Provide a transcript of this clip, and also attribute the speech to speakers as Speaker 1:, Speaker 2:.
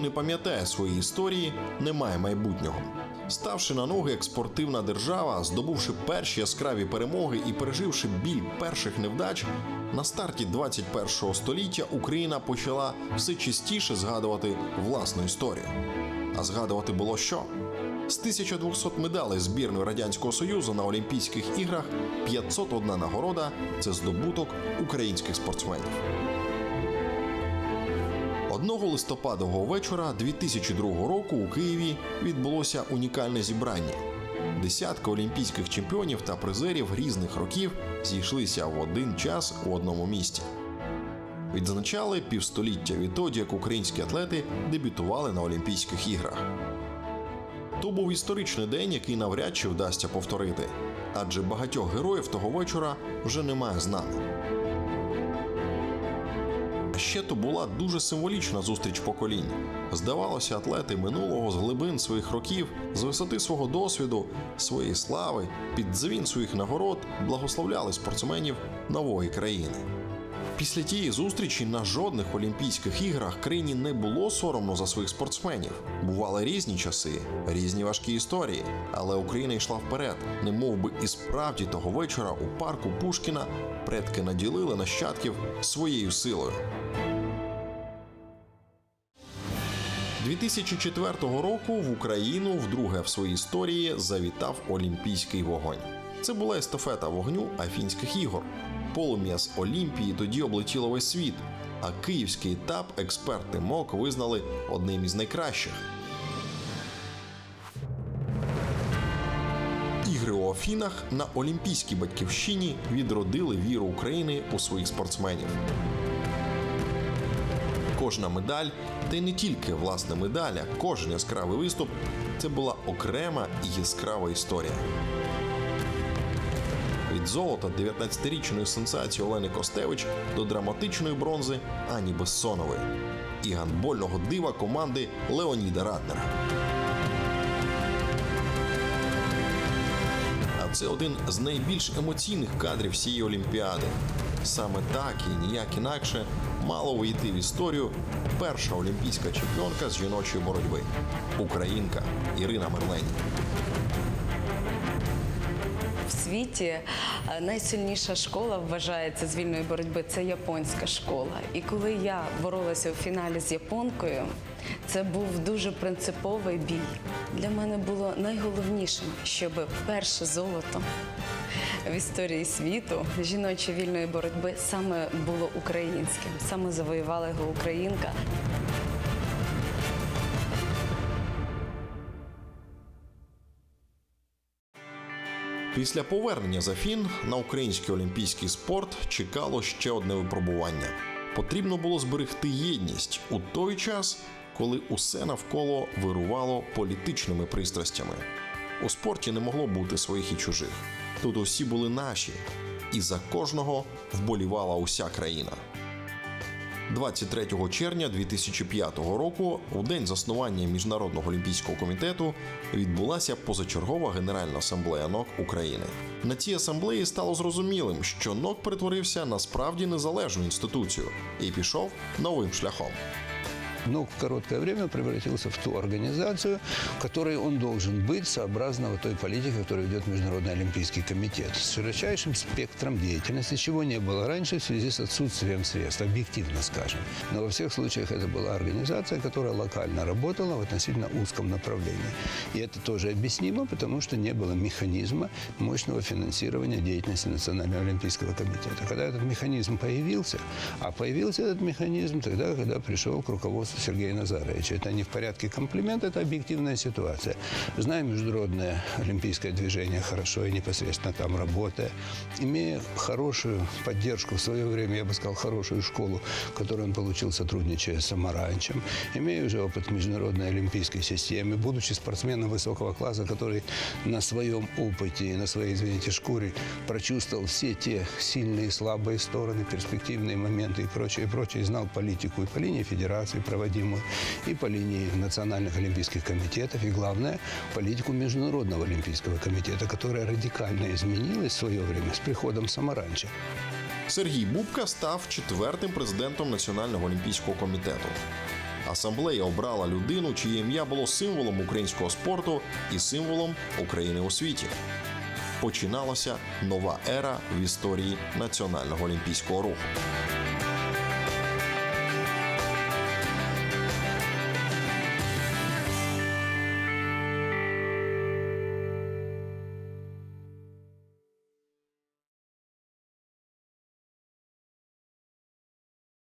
Speaker 1: не пам'ятає своєї історії, не має майбутнього. Ставши на ноги як спортивна держава, здобувши перші яскраві перемоги і переживши біль перших невдач, на старті 21-го століття Україна почала все частіше згадувати власну історію. А згадувати було що? З 1200 медалей збірної радянського союзу на Олімпійських іграх 501 нагорода це здобуток українських спортсменів. Одного листопадового вечора 2002 року у Києві відбулося унікальне зібрання. Десятка олімпійських чемпіонів та призерів різних років зійшлися в один час у одному місті. Відзначали півстоліття відтоді, як українські атлети дебютували на Олімпійських іграх. То був історичний день, який навряд чи вдасться повторити, адже багатьох героїв того вечора вже немає з нами. Ще то була дуже символічна зустріч поколінь. Здавалося, атлети минулого з глибин своїх років, з висоти свого досвіду, своєї слави, під дзвін своїх нагород благословляли спортсменів нової країни. Після тієї зустрічі на жодних Олімпійських іграх країні не було соромно за своїх спортсменів. Бували різні часи, різні важкі історії, але Україна йшла вперед, не мов би і справді того вечора у парку Пушкіна предки наділили нащадків своєю силою. 2004 року в Україну вдруге в своїй історії завітав Олімпійський вогонь. Це була естафета вогню Афінських ігор. Полум'я з Олімпії тоді облетіло весь світ, а київський етап експерти МОК визнали одним із найкращих. Ігри у Афінах на Олімпійській батьківщині відродили віру України у своїх спортсменів. Кожна медаль, та й не тільки власне медаль, а кожен яскравий виступ це була окрема і яскрава історія. Від золота 19-річної сенсації Олени Костевич до драматичної бронзи Ані Бессонової і гандбольного дива команди Леоніда Раднера. А це один з найбільш емоційних кадрів всієї Олімпіади. Саме так і ніяк інакше мало вийти в історію перша олімпійська чемпіонка з жіночої боротьби українка Ірина Мерлень.
Speaker 2: Світі е, найсильніша школа вважається з вільної боротьби це японська школа. І коли я боролася у фіналі з японкою, це був дуже принциповий бій. Для мене було найголовнішим, щоб перше золото в історії світу жіночої вільної боротьби саме було українським, саме завоювала його українка.
Speaker 1: Після повернення з Афін на український олімпійський спорт чекало ще одне випробування. Потрібно було зберегти єдність у той час, коли усе навколо вирувало політичними пристрастями. У спорті не могло бути своїх і чужих. Тут усі були наші, і за кожного вболівала уся країна. 23 червня 2005 року, у день заснування Міжнародного олімпійського комітету, відбулася позачергова Генеральна асамблея НОК України. На цій асамблеї стало зрозумілим, що НОК перетворився на справді незалежну інституцію і пішов новим шляхом.
Speaker 3: Но в короткое время превратился в ту организацию, которой он должен быть сообразно вот той политике, которую ведет Международный Олимпийский комитет, с широчайшим спектром деятельности, чего не было раньше в связи с отсутствием средств, объективно скажем. Но во всех случаях это была организация, которая локально работала в относительно узком направлении. И это тоже объяснимо, потому что не было механизма мощного финансирования деятельности Национального Олимпийского комитета. Когда этот механизм появился, а появился этот механизм тогда, когда пришел к руководству Сергея Назаровича. Это не в порядке комплимент, это объективная ситуация. Зная международное олимпийское движение хорошо и непосредственно там работая, имея хорошую поддержку в свое время, я бы сказал, хорошую школу, которую он получил, сотрудничая с Самаранчем, имея уже опыт международной олимпийской системе, будучи спортсменом высокого класса, который на своем опыте и на своей, извините, шкуре прочувствовал все те сильные и слабые стороны, перспективные моменты и прочее, и прочее, и знал политику и по линии федерации, проводимую, и по линии национальных олимпийских комитетов, и, главное, политику Международного олимпийского комитета, которая радикально изменилась в свое время с приходом Самаранча.
Speaker 1: Сергій Бубка став четвертим президентом Національного олімпійського комітету. Асамблея обрала людину, чиє ім'я було символом українського спорту і символом України у світі. Починалася нова ера в історії національного олімпійського руху.